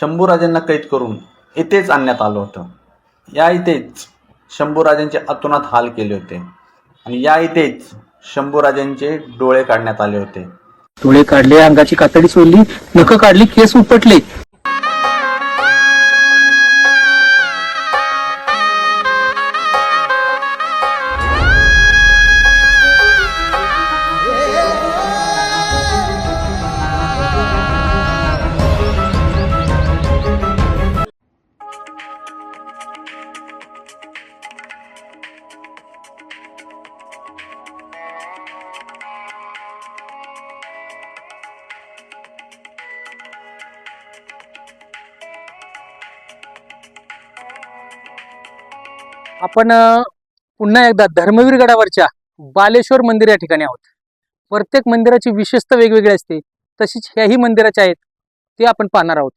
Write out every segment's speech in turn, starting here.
शंभूराजांना कैद करून येथेच आणण्यात आलं होतं. या इथेच शंभूराजांचे अतोनात हाल केले होते. आणि या इथेच शंभूराजांचे डोळे काढण्यात आले होते. डोळे काढले अंगाची कातडी सोडली नख काढली केस उपटले. आपण पुन्हा एकदा धर्मवीर गडावरच्या बालेश्वर मंदिर या ठिकाणी आहोत. प्रत्येक मंदिराची विशेषता वेगवेगळी असते. तशीच ह्याही मंदिराच्या आहेत ते आपण पाहणार आहोत.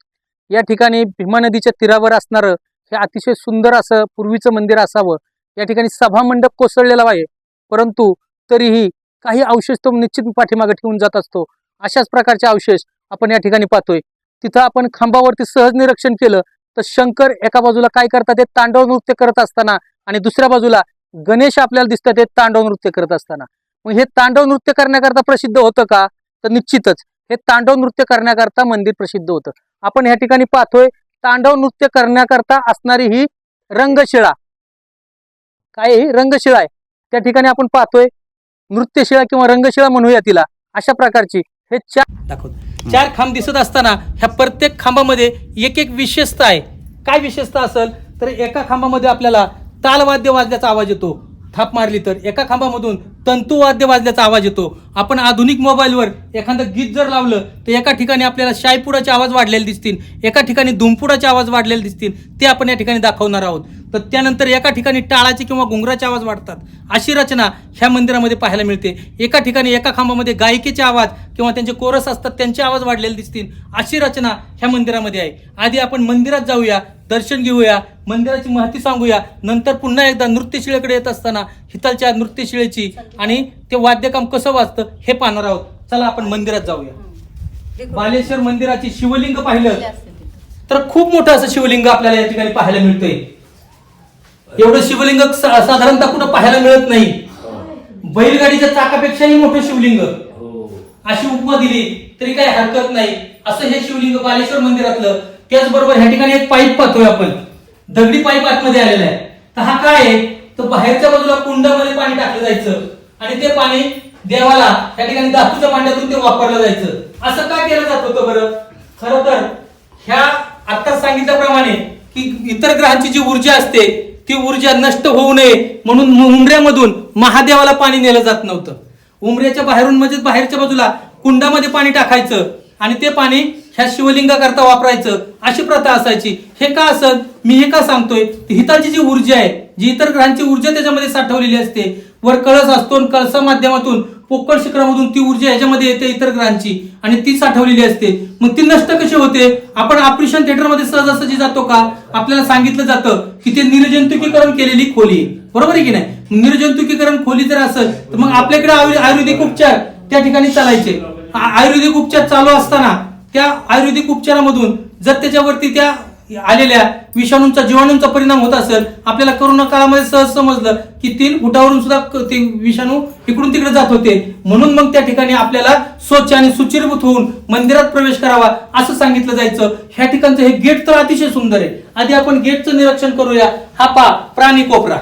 या ठिकाणी भीमा नदीच्या तीरावर असणारं हे अतिशय सुंदर असं पूर्वीचं मंदिर असावं. या ठिकाणी सभा मंडप कोसळलेला आहे. परंतु तरीही काही अवशेष तो निश्चित पाठीमागे ठेवून जात असतो. अशाच प्रकारचे अवशेष आपण या ठिकाणी पाहतोय. तिथं आपण खांबावरती सहज निरीक्षण केलं तर शंकर एका बाजूला काय करतात ते तांडव नृत्य करत असताना आणि दुसऱ्या बाजूला गणेश आपल्याला दिसतात ते तांडव नृत्य करत असताना. मग हे तांडव नृत्य करण्याकरता प्रसिद्ध होतं का? तर निश्चितच हे तांडव नृत्य करण्याकरता मंदिर प्रसिद्ध होतं. आपण ह्या ठिकाणी पाहतोय तांडव नृत्य करण्याकरता असणारी ही रंगशिळा. काय ही? रंगशिळा आहे. त्या ठिकाणी आपण पाहतोय नृत्यशिळा किंवा रंगशिळा म्हणूया तिला. अशा प्रकारची हे चार दाखव चार खांब दिसत असताना ह्या प्रत्येक खांबामध्ये एक एक विशेषता आहे. काय विशेषता असेल? तर एका खांबामध्ये आपल्याला तालवाद्य वाजल्याचा आवाज येतो. थाप मारली तर एका खांबामधून तंतुवाद्य वाजल्याचा आवाज येतो. आपण आधुनिक मोबाईलवर एखादं गीत जर लावलं तर एका ठिकाणी आपल्याला शायपुडाचे आवाज वाढलेले दिसतील एका ठिकाणी धुमपुडाचे आवाज वाढलेले दिसतील ते आपण या ठिकाणी दाखवणार आहोत. तर त्यानंतर एका ठिकाणी टाळाचे किंवा घुंगराचे आवाज वाढतात. अशी रचना ह्या मंदिरामध्ये पाहायला मिळते. एका ठिकाणी एका खांबामध्ये गायिकेचे आवाज किंवा त्यांचे कोरस असतात त्यांचे आवाज वाढलेले दिसतील. अशी रचना ह्या मंदिरामध्ये आहे. आधी आपण मंदिरात जाऊया दर्शन घेऊया मंदिराची माहिती सांगूया. नंतर पुन्हा एकदा नृत्यशिळेकडे येत असताना हितालच्या नृत्यशिळेची आणि ते वाद्यकाम कसं वाजतं हे पाहणार आहोत. चला आपण मंदिरात जाऊया. बालेश्वर मंदिराची शिवलिंग पाहिलं. तर खूप मोठं असं शिवलिंग आपल्याला या ठिकाणी पाहायला मिळतंय. एवढं शिवलिंग साधारणतः कुठं पाहायला मिळत नाही. बैलगाडीच्या चाकापेक्षाही मोठं शिवलिंग. अशी उपमा दिली तरी काही हरकत नाही. असं हे शिवलिंग बालेश्वर मंदिरातलं त्याचबरोबर ह्या ठिकाणी एक पाईप पाहतोय आपण. दगडी पाईप आतमध्ये आलेला आहे. तर हा काय आहे? तर बाहेरच्या बाजूला कुंडामध्ये पाणी टाकलं जायचं. आणि ते पाणी देवाला त्या ठिकाणी धातूच्या भांड्यातून ते वापरलं जायचं. असं काय केलं जात होतं बरं? खरं तर ह्या आता सांगितल्याप्रमाणे की इतर ग्रहांची जी ऊर्जा असते ती ऊर्जा नष्ट होऊ नये म्हणून उमऱ्यामधून महादेवाला पाणी नेलं जात नव्हतं. उमऱ्याच्या बाहेरून म्हणजे बाहेरच्या बाजूला कुंडामध्ये पाणी टाकायचं आणि ते पाणी ह्या शिवलिंगाकरता वापरायचं अशी प्रथा असायची. हे का असत मी हे का सांगतोय? हिताची जी ऊर्जा आहे जी इतर ग्रहांची ऊर्जा त्याच्यामध्ये साठवलेली असते. वर कळस असतो आणि कळसा माध्यमातून पोकळ शिखरामधून ती ऊर्जा याच्यामध्ये येते इतर ग्रहांची. आणि ती साठवलेली असते. मग ती नष्ट कशी होते? आपण ऑपरेशन थिएटरमध्ये सहजासहजी जातो का? आपल्याला सांगितलं जातं की ते निर्जंतुकीकरण केलेली खोली आहे. बरोबर आहे की नाही? निर्जंतुकीकरण खोली जर असेल तर मग आपल्याकडे आयुर्वेदिक उपचार त्या ठिकाणी चालायचे. आयुर्वेदिक उपचार चालू असताना त्या आयुर्वेदिक उपचारामधून जर त्याच्यावरती त्या आलेल्या विषाणूंचा जीवाणूंचा परिणाम होत असेल आपल्याला करोना काळामध्ये सहज समजलं की तीन फुटावरून सुद्धा ते विषाणू इकडून तिकडे जात होते. म्हणून मग त्या ठिकाणी आपल्याला स्वच्छ आणि सुचिरभूत होऊन मंदिरात प्रवेश करावा असं सांगितलं जायचं. ह्या ठिकाणचं हे गेट तर अतिशय सुंदर आहे. आधी आपण गेटचं निरीक्षण करूया. हा पा प्राणी कोपरा.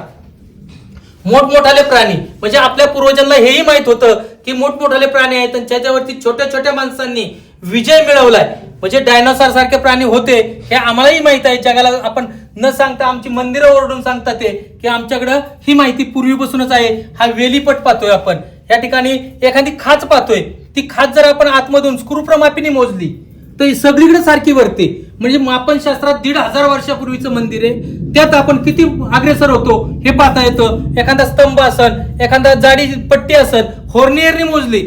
मोठमोठाले प्राणी. म्हणजे आपल्या पूर्वजांना हेही माहीत होतं की मोठमोठाले प्राणी आहेत आणि त्याच्यावरती छोट्या छोट्या माणसांनी विजय मिळवलाय. म्हणजे डायनोसॉर सारखे प्राणी होते हे आम्हालाही माहीत आहे. जगाला आपण न सांगता आमची मंदिरं ओरडून सांगतात ते की आमच्याकडं ही माहिती पूर्वीपासूनच आहे. हा वेलीपट पाहतोय आपण. या ठिकाणी एखादी खाच पाहतोय. ती खाच जर आपण आतमधून स्क्रूप्रमापीने मोजली तर ही सगळीकडे सारखी वरते. म्हणजे मापन शास्त्रात दीड हजार वर्षापूर्वीचं मंदिर आहे. त्यात आपण किती अग्रेसर होतो हे पाहता येतं. एखादा स्तंभ असल एखादा जाडी पट्टी असल होर्नियरने मोजली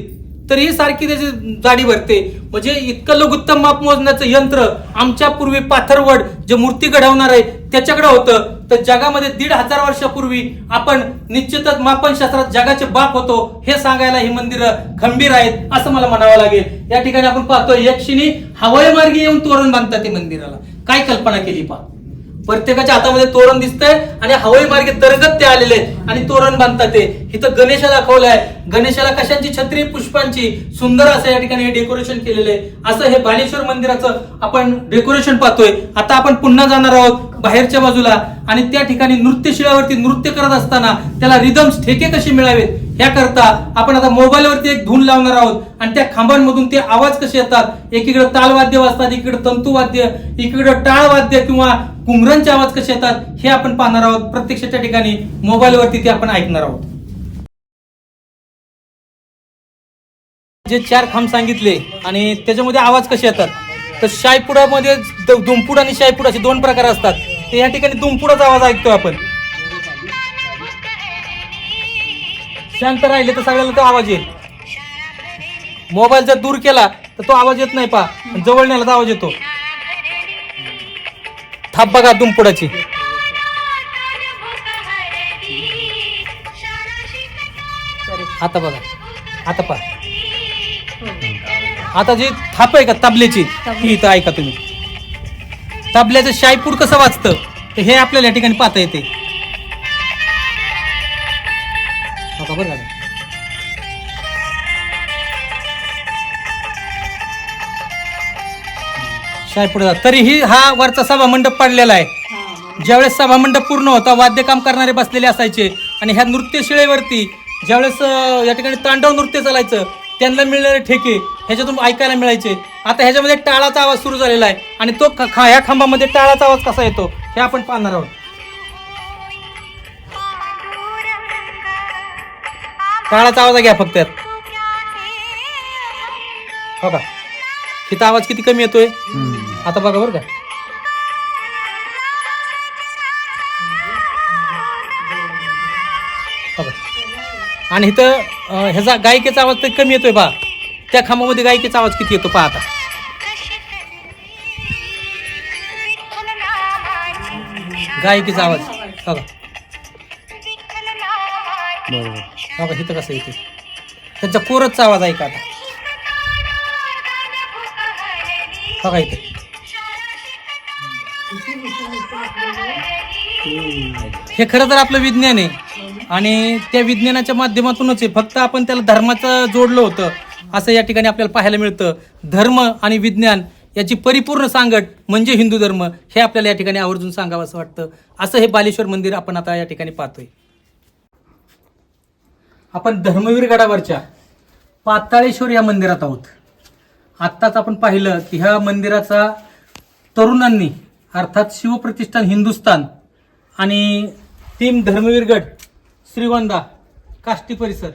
तर ही सारखी त्याची जाडी भरते. म्हणजे इतकं लघुत्तम माप मोजण्याचं यंत्र आमच्या पूर्वी पाथरवड जे मूर्ती घडवणार आहे त्याच्याकडे होतं. तर जगामध्ये दीड हजार वर्षापूर्वी आपण निश्चितच मापनशास्त्रात जगाचे बाप होतो हे सांगायला ही मंदिरं खंबीर आहेत असं मला म्हणावं लागेल. या ठिकाणी आपण पाहतो यक्षिणी हवाई मार्गे येऊन तोरण बांधतात ते मंदिराला. काय कल्पना केली पा प्रत्येकाच्या हातामध्ये तोरण दिसतंय आणि हवाई मार्गे दरगत ते आलेले आणि तोरण बांधतात ते. इथं गणेशा दाखवलाय गणेशाला कशांची छत्री? पुष्पांची. सुंदर असं या ठिकाणी हे डेकोरेशन केलेलं आहे. असं हे बालेश्वर मंदिराचं आपण डेकोरेशन पाहतोय. आता आपण पुन्हा जाणार आहोत बाहेरच्या बाजूला. आणि त्या ठिकाणी नृत्यशिळावरती नृत्य करत असताना त्याला रिदम्स ठेके कसे मिळावेत? याकरता आपण आता मोबाईलवरती एक धून लावणार आहोत आणि त्या खांबांमधून ते आवाज कसे येतात? एकीकडे तालवाद्य वाजतात इकडे तंतुवाद्य इकडे टाळवाद्य किंवा घुंगरांचे आवाज कसे येतात हे आपण पाहणार आहोत. प्रत्यक्षाच्या ठिकाणी मोबाईलवरती ते आपण ऐकणार आहोत. जे चार खांब सांगितले आणि त्याच्यामध्ये आवाज कसे येतात? तर शायपुडामध्ये दुमपुड आणि शायपुड असे दोन प्रकार असतात. तर या ठिकाणी दुमपुडाचा आवाज ऐकतो आपण. शांत राहिले तर सगळ्याला तो आवाज येईल. मोबाईल जर दूर केला तर तो आवाज येत नाही पा. जवळ नेला तर आवाज येतो. थाप बघा दुमपुडाची आता बघा. आता पा आता जी थाप आहे का तबल्याची ती इथं ऐका तुम्ही. तबल्याचं शायपूड कसं वाचतं तर हे आपल्याला या ठिकाणी पाहता येते. हो का का शायपूड तरीही हा वरचा सभा मंडप पडलेला आहे. ज्यावेळेस सभा मंडप पूर्ण होता वाद्यकाम करणारे बसलेले असायचे आणि ह्या नृत्यशिळेवरती ज्यावेळेस या ठिकाणी तांडव नृत्य चालायचं त्यांना मिळणारे ठेके ह्याच्यातून ऐकायला मिळायचे. आता ह्याच्यामध्ये टाळाचा आवाज सुरू झालेला आहे आणि तो खा- ह्या खांबामध्ये टाळाचा आवाज कसा येतो हे आपण पाहणार आहोत. टाळाचा आवाज घ्या फक्त हो का? इथं आवाज किती कमी येतोय? आता बघा बरं का. बघा. आणि इथं ह्याचा गायिकेचा आवाज तर कमी येतोय पहा त्या खांबामध्ये गायिकेचा आवाज किती येतो पहा आता. गायिकेचा आवाज. बघा बघा इथं कसं येते त्यांचा कोरसचा आवाज ऐका आता? बघा इथे. हे खरं तर आपलं विज्ञान आहे. आणि त्या विज्ञानाच्या माध्यमातूनच आहे. फक्त आपण त्याला धर्माचं जोडलं होतं. असं या ठिकाणी आपल्याला पाहायला मिळतं. धर्म आणि विज्ञान याची परिपूर्ण सांगट म्हणजे हिंदू धर्म हे आपल्याला या ठिकाणी आवर्जून सांगावं असं वाटतं. असं हे बालेश्वर मंदिर आपण आता या ठिकाणी पाहतोय. आपण धर्मवीर गडावरच्या पाताळेश्वर या मंदिरात आहोत. आत्ताच आपण पाहिलं की ह्या मंदिराचा तरुणांनी अर्थात शिवप्रतिष्ठान हिंदुस्थान आणि टीम धर्मवीरगड श्रीगोंदा काष्टी परिसर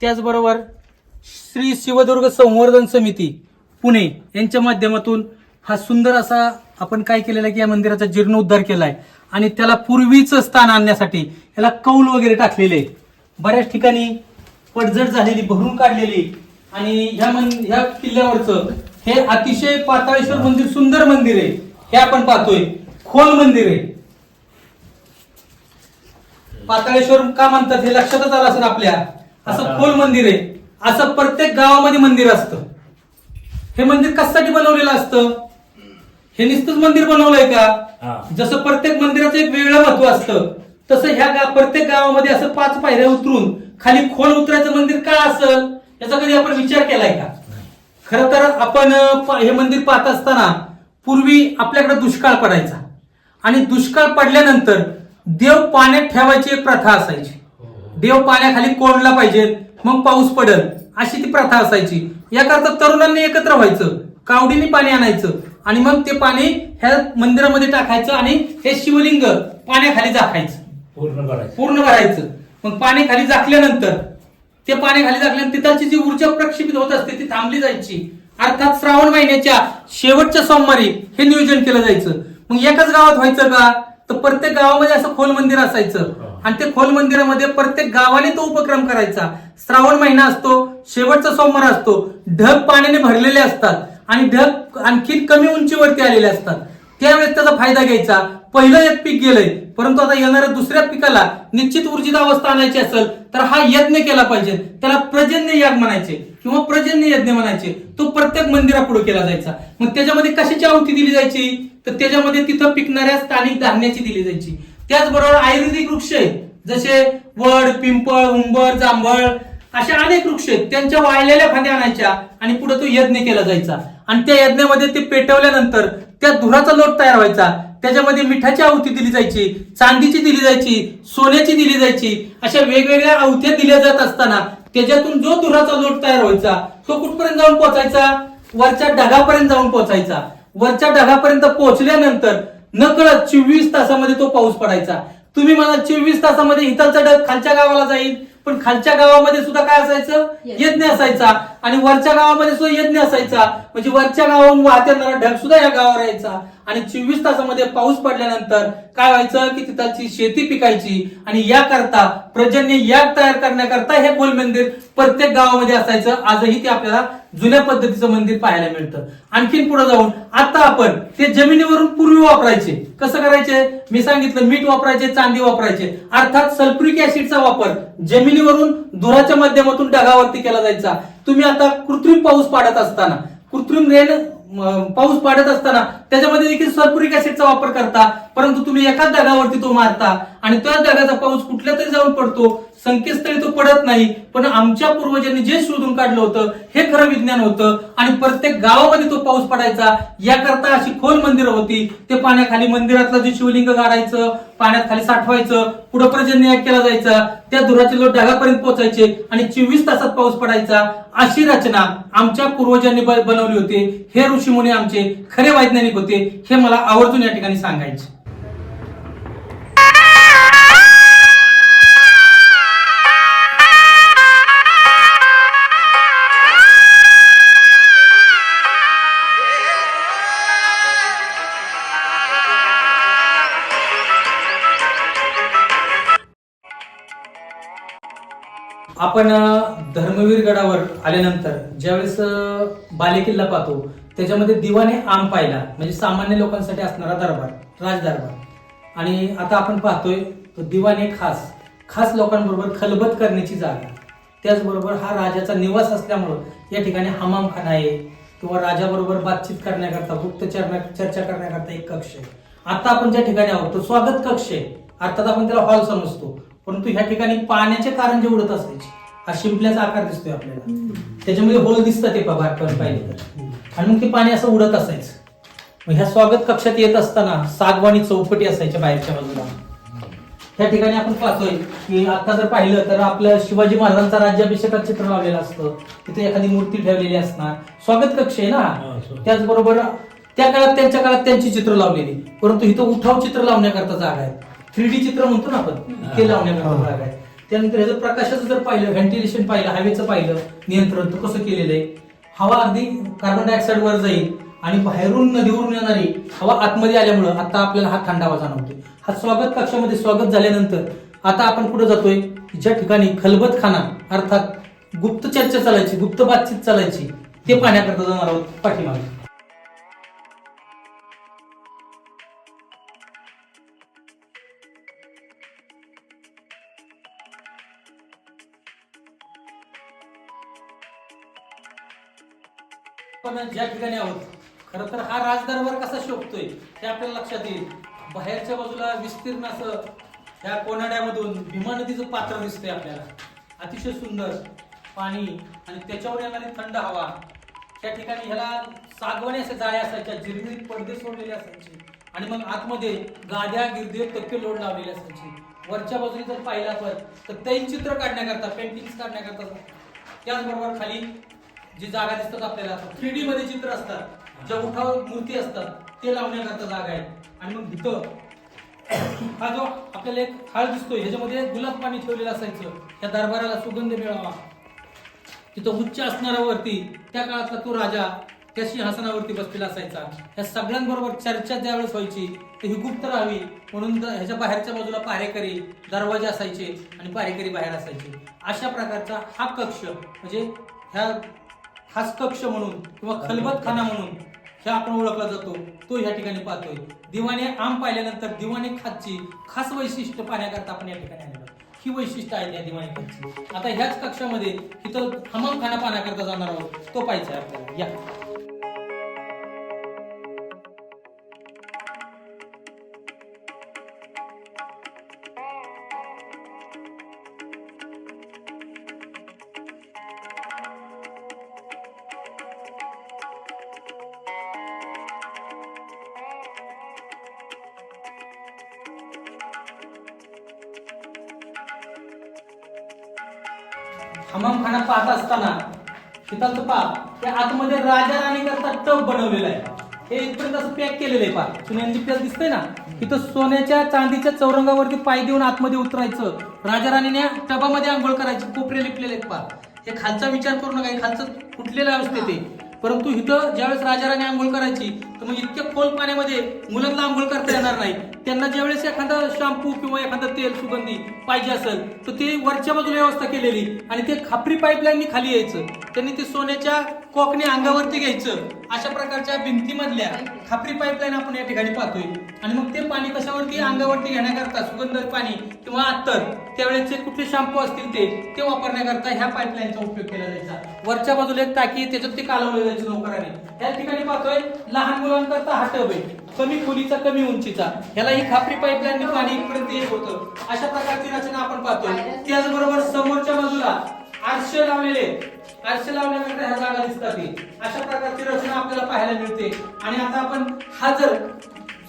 त्याचबरोबर श्री शिवदुर्ग संवर्धन समिती पुणे यांच्या माध्यमातून हा सुंदर असा आपण काय केलेला आहे की या मंदिराचा जीर्णोद्धार केला आहे आणि त्याला पूर्वीचं स्थान आणण्यासाठी याला कौल वगैरे टाकलेले आहे बऱ्याच ठिकाणी पडझड झालेली भरून काढलेली. आणि ह्या मन ह्या किल्ल्यावरचं हे अतिशय पाताळेश्वर मंदिर सुंदर मंदिर आहे. हे आपण पाहतोय. खोल मंदिर आहे. पाताळेश्वर का म्हणतात हे लक्षातच आलं असेल आपल्या. असं खोल मंदिर आहे. असं प्रत्येक गावामध्ये मंदिर असतं. हे मंदिर कशासाठी बनवलेलं असतं? हे नुसतंच मंदिर बनवलंय का? जसं प्रत्येक मंदिराचं एक वेगळं महत्त्व असतं. तसं ह्या गा प्रत्येक गावामध्ये असं पाच पायऱ्या उतरून खाली खोल उतरायचं मंदिर का असं? याचा कधी आपण विचार केलाय का? खर तर आपण हे मंदिर पाहत असताना पूर्वी आपल्याकडे दुष्काळ पडायचा. आणि दुष्काळ पडल्यानंतर देव पाण्यात ठेवायची एक प्रथा असायची. देव पाण्याखाली कोंडला पाहिजे मग पाऊस पडल अशी ती प्रथा असायची. याकरता तरुणांनी एकत्र व्हायचं कावडीने पाणी आणायचं आणि मग ते पाणी ह्या मंदिरामध्ये टाकायचं आणि हे शिवलिंग पाण्याखाली झाकायचं. पूर्ण करायचं पूर्ण भरायचं. मग पाणी खाली झाकल्यानंतर ते पाणी खाली झाकल्यानंतर तिथलची जी ऊर्जा प्रक्षेपित होत असते ती थांबली जायची. अर्थात श्रावण महिन्याच्या शेवटच्या सोमवारी हे नियोजन केलं जायचं. मग एकाच गावात व्हायचं का? तर प्रत्येक गावामध्ये असं खोल मंदिर असायचं. आणि ते खोल मंदिरामध्ये प्रत्येक गावाने तो उपक्रम करायचा. श्रावण महिना असतो शेवटचा सोमवार असतो. ढग पाण्याने भरलेले असतात आणि ढग आणखी कमी उंचीवरती आलेले असतात. त्यावेळेस त्याचा फायदा घ्यायचा. पहिलं एक पीक गेलंय परंतु आता येणाऱ्या दुसऱ्या पिकाला निश्चित ऊर्जित अवस्था आणायची असेल तर हा यज्ञ केला पाहिजे. त्याला प्रजन्य याग म्हणायचे किंवा प्रजन्य यज्ञ म्हणायचे. तो प्रत्येक मंदिरापुढे केला जायचा. मग त्याच्यामध्ये कशाची आहुती दिली जायची? तर त्याच्यामध्ये तिथं पिकणाऱ्या स्थानिक धान्याची दिली जायची. त्याचबरोबर आयुर्वेदिक वृक्ष आहेत जसे वड पिंपळ उंबर जांभळ अशा अनेक वृक्ष आहेत. त्यांच्या वाळलेल्या फांद्या आणायच्या आणि पुढे तो यज्ञ केला जायचा. आणि त्या यज्ञामध्ये ते पेटवल्यानंतर त्या धुराचा लोट तयार व्हायचा. त्याच्यामध्ये मिठाची आहुती दिली जायची चांदीची दिली जायची सोन्याची दिली जायची. अशा वेगवेगळ्या आहुत्या दिल्या जात असताना त्याच्यातून जो धुराचा लोट तयार व्हायचा तो कुठपर्यंत जाऊन पोहोचायचा? वरच्या ढगापर्यंत जाऊन पोहोचायचा. वरच्या ढगापर्यंत पोहोचल्यानंतर नकळत चोवीस तासामध्ये तो पाऊस पडायचा. तुम्ही मला चोवीस तासामध्ये इथलचा ढग खालच्या गावाला जाईल पण खालच्या गावामध्ये सुद्धा काय असायचं? यज्ञ असायचा. आणि वरच्या गावामध्ये सुद्धा यज्ञ असायचा. म्हणजे वरच्या गावाहून वाहत येणारा ढग सुद्धा या गावावर यायचा. आणि चोवीस तासामध्ये पाऊस पडल्यानंतर काय व्हायचं की तिथाची शेती पिकायची आणि याकरता प्रजन्य याग तयार करण्याकरता हे गोल मंदिर प्रत्येक गावामध्ये असायचं. आजही ते आपल्याला जुन्या पद्धतीचं मंदिर पाहायला मिळतं. आणखीन पुढे जाऊन आता आपण ते जमिनीवरून पूर्वी वापरायचे. कसं करायचे? मी सांगितलं मीठ वापरायचे चांदी वापरायचे. अर्थात सल्फ्युरिक ऍसिडचा वापर जमिनीवरून धुराच्या माध्यमातून ढगावरती केला जायचा. तुम्ही आता कृत्रिम पाऊस पाडत असताना कृत्रिम रेन पाऊस पाडत असताना त्याच्यामध्ये देखील सल्फ्युरिक ऍसिडचा वापर करता परंतु तुम्ही एकाच दगावरती तो मारता आणि त्याच दगाचा पाऊस कुठल्या तरी जाऊन पडतो संकेतस्थळी तो पडत नाही. पण आमच्या पूर्वजांनी जे शोधून काढलं होतं हे खरं विज्ञान होतं आणि प्रत्येक गावामध्ये तो पाऊस पडायचा. याकरता अशी खोल मंदिरं होती. ते पाण्याखाली मंदिरातलं जे शिवलिंग गाडायचं पाण्यात खाली साठवायचं पुढं पर्जन्य केला जायचा. त्या धुराचे लोक ढगापर्यंत पोहोचायचे आणि चोवीस तासात पाऊस पडायचा. अशी रचना आमच्या पूर्वजांनी बनवली होती. हे ऋषीमुनी आमचे खरे वैज्ञानिक होते. हे मला आवर्जून या ठिकाणी सांगायचे. आपण धर्मवीर गडावर आल्यानंतर ज्यावेळेस बालेकिल्ला पाहतो त्याच्यामध्ये दिवाने आम पाहिला. म्हणजे सामान्य लोकांसाठी असणारा दरबार राजदरबार. आणि आता आपण पाहतोय तो दिवाने खास खास लोकांबरोबर खलबत करण्याची जागा. त्याचबरोबर हा राजाचा निवास असल्यामुळं या ठिकाणी हमामखाना आहे किंवा राजाबरोबर बातचीत करण्याकरता गुप्त चर्चा करण्याकरता एक कक्ष आहे. आता आपण ज्या ठिकाणी आहोत तो स्वागत कक्ष आहे. अर्थात आपण त्याला हॉल समजतो. परंतु ह्या ठिकाणी पाण्याचे कारण जे उडत असायचे हा शिंपल्याचा आकार दिसतोय आपल्याला. त्याच्यामध्ये होल दिसतं ते पगार पण पाहिजे तर. आणि मग ते पाणी असं उडत असायचं. मग ह्या स्वागत कक्षात येत असताना सागवानी चौकटी असायच्या बाहेरच्या बाजूला. त्या ठिकाणी आपण पाहतोय की आता जर पाहिलं तर आपलं शिवाजी महाराजांचा राज्याभिषेकात चित्र लावलेलं असतं. तिथे एखादी मूर्ती ठेवलेली असणार. स्वागत कक्ष आहे ना? त्याचबरोबर त्या काळात त्यांच्या काळात त्यांची चित्र लावलेली. परंतु इथं उठाव चित्र लावण्याकरता जागा आहे. थ्री डी चित्र म्हणतो ना आपण ते लावण्याकरता जागा आहे. त्यानंतर ह्याचं प्रकाशाचं जर पाहिलं व्हेंटिलेशन पाहिलं हवेचं पाहिलं नियंत्रण तर कसं केलेलं आहे? हवा अगदी कार्बन डायऑक्साईड वर जाईल आणि बाहेरून नदीवरून येणारी हवा आतमध्ये आल्यामुळं आता आपल्याला हा थंडावा जाणवतोय. हा स्वागत कक्षामध्ये स्वागत झाल्यानंतर आता आपण कुठं जातोय? ज्या ठिकाणी खलबत खाना अर्थात गुप्त चर्चा चालायची गुप्त बातचीत चालायची ते पाहण्याकरता जाणार आहोत पाठीमागे. आपण ज्या ठिकाणी आहोत खर तर हा राजदरबार कसा शोभतोय हे आपल्याला लक्षात येईल. बाहेरच्या बाजूला विस्तीर्ण असं ह्या कोनाड्यामधून भीमा नदीचं पात्र दिसतंय आपल्याला. अतिशय सुंदर पाणी आणि त्याच्यावर येणारी थंड हवा. त्या ठिकाणी ह्याला सागवानी असे जाळे असायच्या जिरमिरीत पडदे सोडलेले असायचे. आणि मग आतमध्ये गाद्या गिरदे तक्के लोड लावलेले असायचे. वरच्या बाजूने जर पाहिला आपण तर तैल चित्र काढण्याकरता पेंटिंग्स काढण्याकरता त्याचबरोबर खाली जी जागा दिसतात आपल्याला. थ्री डी मध्ये चित्र असतात. ज्या उठाव मूर्ती असतात ते लावण्याकरता जागा आहे आणि मग इथं हा जो आपल्याला एक हाळ दिसतोय ह्याच्यामध्ये गुलाब पाणी ठेवलेलं असायचं. त्या दरबाराला सुगंध मिळावा. तिथं उच्च असणाऱ्यावरती त्या काळातला तो राजा त्या सिंहासनावरती बसलेला असायचा. ह्या सगळ्यांबरोबर चर्चा ज्यावेळेस व्हायची तर ही गुप्त राहावी म्हणून ह्याच्या बाहेरच्या बाजूला पारेकरी दरवाजे असायचे आणि पारेकरी बाहेर असायचे. अशा प्रकारचा हा कक्ष म्हणजे ह्या खास कक्ष म्हणून किंवा खलबत खाना म्हणून हे आपण ओळखला जातो. तो या ठिकाणी पाहतोय. दिवाणे आम पाहिल्यानंतर दिवाणे खातची खास वैशिष्ट्य पाहण्याकरता आपण या ठिकाणी आलेलो. ही वैशिष्ट्य आहेत या दिवाणी खातची आता ह्याच कक्षामध्ये इथं हमाम खाना पाहण्याकरता जाणार आहोत. तो पाहिजे आपल्याला. या. त्या आतमध्ये राजा राणी करता टप बनवलेला आहे. हे इथपर्यंत असं पॅक केलेलं आहे पहा. सुनेंची पॅक दिसतंय ना? इथं सोन्याच्या चांदीच्या चौरंगावरती पाय देऊन आतमध्ये उतरायचं. राजा राणीने टबामध्ये आंघोळ करायची कोपरे लिपलेले आहेत पहा. हे खालचा विचार करू नका हे खालचं फुटलेलं असते ते परंतु इथं ज्यावेळेस राजा राणी आंघोळ करायची तर मग इतक्या खोल पाण्यामध्ये मुलांना आंघोळ करता येणार नाही. त्यांना ज्यावेळेस एखादा शॅम्पू किंवा एखादं तेल सुगंधी पाहिजे असेल तर ते वरच्या बाजूला व्यवस्था केलेली आणि ते खापरी पाईपलाईननी खाली यायचं. त्यांनी ते सोन्याच्या कॉकने अंगावरती घ्यायचं. अशा प्रकारच्या भिंतीमधल्या खापरी पाईपलाईन आपण या ठिकाणी पाहतोय. आणि मग ते पाणी कशावरती? अंगावरती घेण्याकरता सुगंध पाणी किंवा अत्तर. त्यावेळेचे कुठले शॅम्पू असतील ते ते वापरण्याकरता ह्या पाईपलाईनचा उपयोग केला जायचा. वरच्या बाजूला एक टाकी त्याच्यात ते कालवलं जायचं नोकराने. या ठिकाणी पाहतोय लहान मुलांकरता हटव. आहे कमी खोलीचा कमी उंचीचा. ह्याला ही खापरी पाईपलाईन पाणी इकडे येत होतं. अशा प्रकारची रचना आपण पाहतोय. त्याचबरोबर समोरच्या बाजूला आरशे लावलेले. आरशे लावल्यानंतर ह्या जागा दिसतात अशा प्रकारची रचना आपल्याला पाहायला मिळते. आणि आता आपण हा जर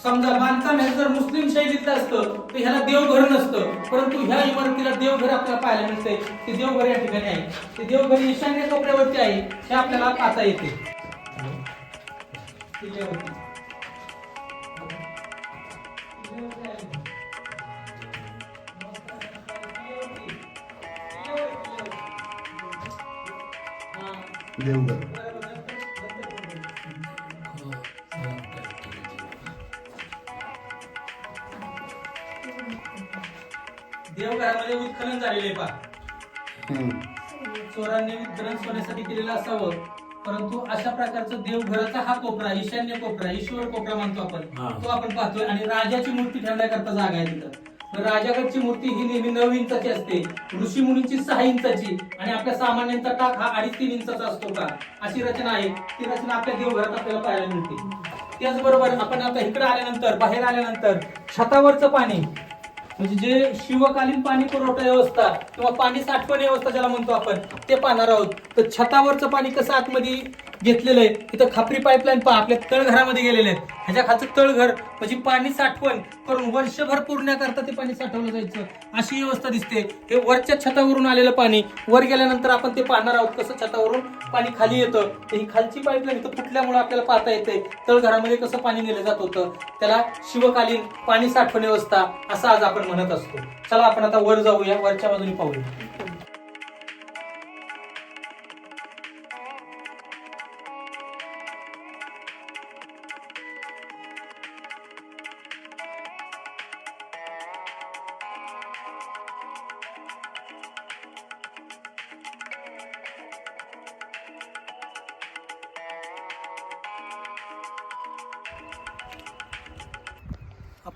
समजा बांधकाम हे जर मुस्लिम शैलीतलं असतं तर ह्याला देवघर नसतं. परंतु ह्या इमारतीला देवघर आपल्याला पाहायला मिळते ते देवघर या ठिकाणी आहे. ते देवघर ईशान्य कोपऱ्यावरती आहे. हे आपल्याला पाहता येते. देवघर देवघरामध्ये उत्खनन झालेले पा चोरांनी उत्खनन सोन्यासाठी केलेलं असावं परंतु अशा प्रकारचं देवघराचा हा कोपरा ईशान्य कोपरा ईश्वर कोपरा म्हणतो आपण तो आपण पाहतोय आणि राजाची मूर्ती ठेवण्याकरता जागा आहे तिथं. राजागडची मूर्ती ही नेहमी नऊ इंचाची असते. ऋषी मुनींची सहा इंचाची आणि आपल्या सामान्यांचा टाक हा अडीच तीन इंचाचा असतो का? अशी रचना आहे. ती रचना आपल्या देवघरात आपल्याला पाहायला मिळते. त्याचबरोबर आपण आता इकडे आल्यानंतर बाहेर आल्यानंतर छतावरचं पाणी म्हणजे जे शिवकालीन पाणी पुरवठा व्यवस्था किंवा पाणी साठवण व्यवस्था ज्याला म्हणतो आपण ते पाहणार आहोत. तर छतावरचं पाणी कसं आतमध्ये घेतलेलं आहे. इथं खापरी पाईपलाईन पहा आपल्या तळघरामध्ये गेलेले आहेत. ह्याच्या खालचं तळघर म्हणजे पाणी साठवण करून वर्षभर पुरण्याकरता ते पाणी साठवलं जायचं. अशी व्यवस्था दिसते. हे वरच्या छतावरून आलेलं पाणी वर गेल्यानंतर आपण ते पाहणार आहोत कसं छतावरून पाणी खाली येतं. ही खालची पाईपलाईन इथं फुटल्यामुळे आपल्याला पाहता येते तळघरामध्ये कसं पाणी नेलं जात होतं. त्याला शिवकालीन पाणी साठवण व्यवस्था असं आज आपण म्हणत असतो. चला आपण आता वर जाऊया. वरच्या बाजूने पाहूया.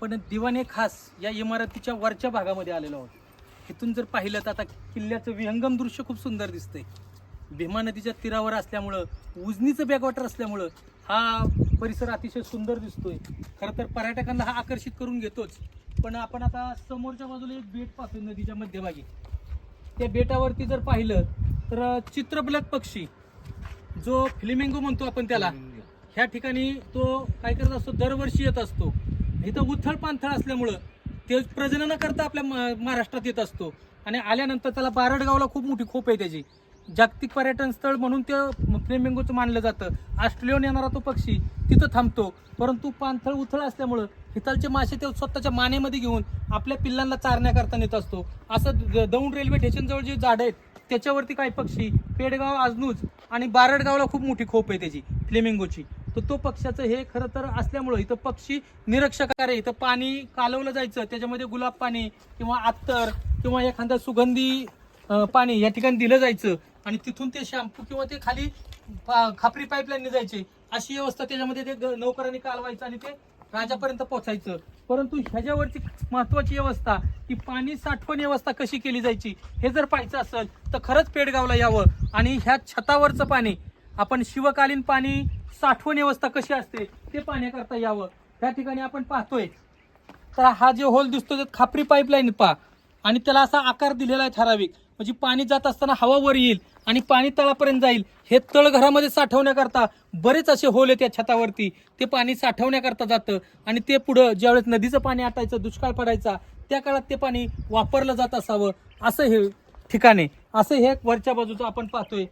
आपण दिवाने खास या इमारतीच्या वरच्या भागामध्ये आलेलो आहोत. इथून जर पाहिलं तर आता किल्ल्याचं विहंगम दृश्य खूप सुंदर दिसतंय. भीमा नदीच्या तीरावर असल्यामुळं उजनीचं बॅकवॉटर असल्यामुळं हा परिसर अतिशय सुंदर दिसतोय. खरं तर पर्यटकांना हा आकर्षित करून घेतोच. पण आपण आता समोरच्या बाजूला एक बेट पाहतोय नदीच्या मध्यभागी. त्या बेटावरती जर पाहिलं तर चित्रपलक पक्षी जो फ्लिमिंगो म्हणतो आपण त्याला ह्या ठिकाणी तो काय करत असतो दरवर्षी येत असतो. इथं उथळ पांथळ असल्यामुळं ते प्रजनन करता आपल्या म- महाराष्ट्रात येत असतो. आणि आल्यानंतर त्याला बारडगावला खूप मोठी खोप आहे त्याची. जागतिक पर्यटन स्थळ म्हणून ते फ्लेमिंगोचं मानलं जातं. ऑस्ट्रेलियाहून येणारा तो पक्षी तिथं थांबतो. परंतु पाणथळ उथळ असल्यामुळं हितालचे मासे ते स्वतःच्या मानेमध्ये घेऊन आपल्या पिल्लांना चारण्याकरता नेत असतो. असं दौंड रेल्वे स्टेशनजवळ जे झाड आहेत त्याच्यावरती काही पक्षी पेडगाव आजनूज आणि बारडगावला खूप मोठी खोप आहे त्याची फ्लेमिंगोची. तर तो पक्षाचं हे खरं तर असल्यामुळं इथं पक्षी निरीक्षक आहे. इथं पाणी कालवलं जायचं त्याच्यामध्ये गुलाब पाणी किंवा अत्तर किंवा एखादं सुगंधी पाणी या ठिकाणी दिलं जायचं आणि तिथून ते शॅम्पू किंवा ते खाली खापरी पाईपलाईन जायचे. अशी व्यवस्था त्याच्यामध्ये ते ग- नौकरांनी कालवायचं आणि ते राजापर्यंत पोहोचायचं. परंतु ह्याच्यावरची महत्वाची व्यवस्था की पाणी साठवण व्यवस्था कशी केली जायची हे जर पाहायचं असेल तर खरंच पेडगावला यावं आणि ह्या छतावरचं पाणी आपण शिवकालीन पाणी साठवण व्यवस्था कशी असते ते पाण्याकरता यावं. त्या ठिकाणी आपण पाहतोय. तर हा जे होल दिसतो त्यात खापरी पाईपलाईन पा आणि त्याला असा आकार दिलेला आहे ठराविक. म्हणजे पाणी जात असताना हवा वर येईल आणि पाणी तळापर्यंत जाईल. हे तळघरामध्ये साठवण्याकरता बरेच असे होल आहेत या छतावरती. ते पाणी साठवण्याकरता जातं आणि ते पुढं ज्यावेळेस नदीचं पाणी आटायचं दुष्काळ पडायचा त्या काळात ते पाणी वापरलं जात असावं. असं हे ठिकाणे असं हे वरच्या बाजूचं आपण पाहतोय.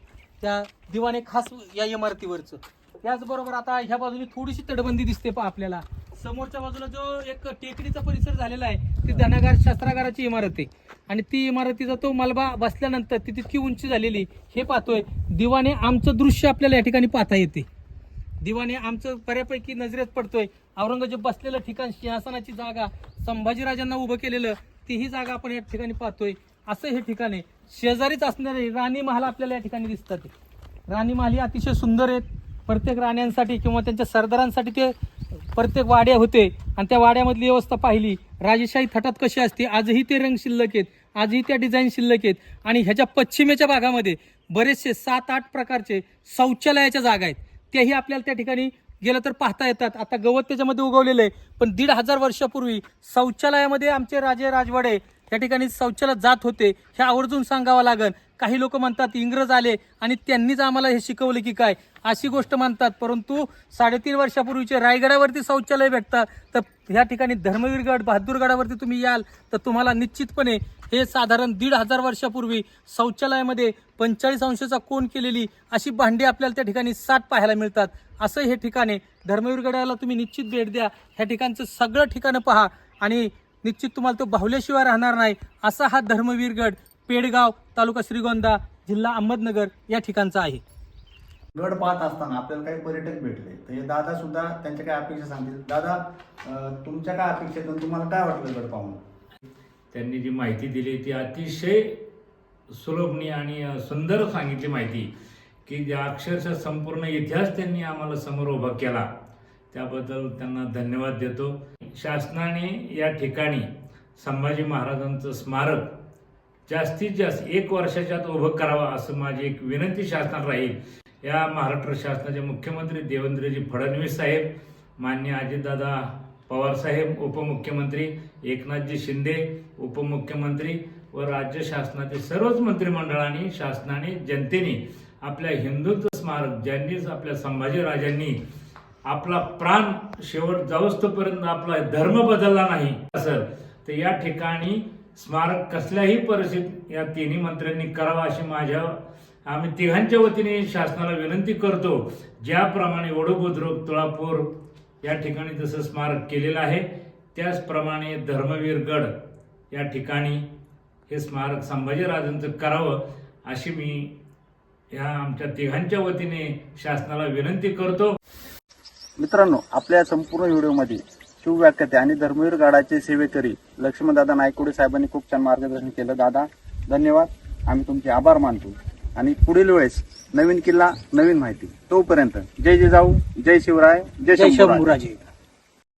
त्या दिवाने खास या इमारतीवरचं. त्याचबरोबर आता ह्या बाजूने थोडीशी तटबंदी दिसते पहा आपल्याला. समोरच्या बाजूला जो एक टेकडीचा परिसर झालेला आहे ती धनागार शास्त्रागाराची इमारत आहे. आणि ती इमारतीचा तो मलबा बसल्यानंतर ती तितकी उंची झालेली हे पाहतोय दिवाने आमचं दृश्य आपल्याला या ठिकाणी पाहता येते. दिवाने आमचं बऱ्यापैकी नजरेत पडतोय. औरंगजेब बसलेलं ठिकाण सिंहासनाची जागा संभाजीराजांना उभं केलेलं तीही जागा आपण या ठिकाणी पाहतोय. असं हे ठिकाण आहे. शेजारीच असणारे राणी महाल आपल्याला या ठिकाणी दिसतात. राणी महाल ही अतिशय सुंदर आहेत. प्रत्येक राण्यांसाठी किंवा त्यांच्या सरदारांसाठी ते प्रत्येक वाड्या होते. आणि त्या वाड्यामधली व्यवस्था पाहिली. राजेशाही थटात कशी असते? आजही ते रंग शिल्लक आहेत. आजही त्या डिझाईन शिल्लक आहेत. आणि ह्याच्या पश्चिमेच्या भागामध्ये बरेचसे सात आठ प्रकारचे शौचालयाच्या जागा आहेत. त्याही आपल्याला त्या ठिकाणी गेलं तर पाहता येतात. आता गवत त्याच्यामध्ये उगवलेलं आहे. पण दीड हजार वर्षापूर्वी शौचालयामध्ये आमचे राजे राजवाडे या ठिकाणी शौचालयात जात होते हे आवर्जून सांगावं लागन काही लोक म्हणतात इंग्रज आले आणि त्यांनीच आम्हाला हे शिकवलं की काय? अशी गोष्ट म्हणतात. परंतु साडेतीन वर्षापूर्वीचे रायगडावरती शौचालय भेटतात. तर ह्या ठिकाणी धर्मवीरगड बहादूरगडावरती तुम्ही याल तर तुम्हाला निश्चितपणे हे साधारण दीड हजार वर्षापूर्वी शौचालयामध्ये पंचेचाळीस अंशाचा कोण केलेली अशी भांडी आपल्याला त्या ठिकाणी साठ पाहायला मिळतात. असं हे ठिकाणे धर्मवीरगडाला तुम्ही निश्चित भेट द्या. ह्या ठिकाणचं सगळं ठिकाणं पहा आणि निश्चित तुम्हाला तो बाहुल्याशिवाय राहणार नाही. असा हा धर्मवीरगड पेडगाव तालुका श्रीगोंदा जिल्हा अहमदनगर या ठिकाणचा आहे. गड पाहत असताना आपल्याला काही पर्यटक भेटले. तर हे दादा सुद्धा त्यांच्या काय अपेक्षा सांगतील. दादा तुमच्या काय अपेक्षा आहेत आणि तुम्हाला काय वाटलं गड पाहून? त्यांनी जी माहिती दिली ती अतिशय सुलभनी आणि सुंदर सांगितली माहिती की ज्या अक्षरशः संपूर्ण इतिहास त्यांनी आम्हाला समोर उभा केला. त्याबद्दल त्यांना धन्यवाद देतो. शासनाने या ठिकाणी संभाजी महाराजांचं स्मारक जास्तीत जास्त एक वर्षाच्या आत उभं करावं असं माझी एक विनंती शासनात राहील. या महाराष्ट्र शासनाचे मुख्यमंत्री देवेंद्रजी फडणवीस साहेब मान्य अजितदादा पवारसाहेब उपमुख्यमंत्री एकनाथजी शिंदे उपमुख्यमंत्री व राज्य शासनाचे सर्वच मंत्रिमंडळाने शासनाने जनतेने आपल्या हिंदुत्व स्मारक ज्यांनीच आपल्या संभाजीराजांनी आपला प्राण शेवट जाऊस्तपर्यंत आपला धर्म बदलला नाही असेल तर या ठिकाणी स्मारक कसल्याही परिस्थितीत या तिन्ही मंत्र्यांनी करावं अशी माझ्या आम्ही तिघांच्या वतीने शासनाला विनंती करतो. ज्याप्रमाणे वडोबुद्रुक तुळापूर या ठिकाणी जसं स्मारक केलेलं आहे त्याचप्रमाणे धर्मवीरगड या ठिकाणी हे स्मारक संभाजीराजांचं करावं अशी मी ह्या आमच्या तिघांच्या वतीने शासनाला विनंती करतो. मित्रांनो आपल्या संपूर्ण व्हिडिओमध्ये शिवव्याख्याते आणि धर्मवीर गडाचे सेवेकरी लक्ष्मणदादा नायकोडे साहेबांनी खूप छान मार्गदर्शन केलं. दादा धन्यवाद. आम्ही तुमचे आभार मानतो. आणि पुढील वेळेस नवीन किल्ला नवीन माहिती. तोपर्यंत जय जिजाऊ जय शिवराय जय शंभूराजे.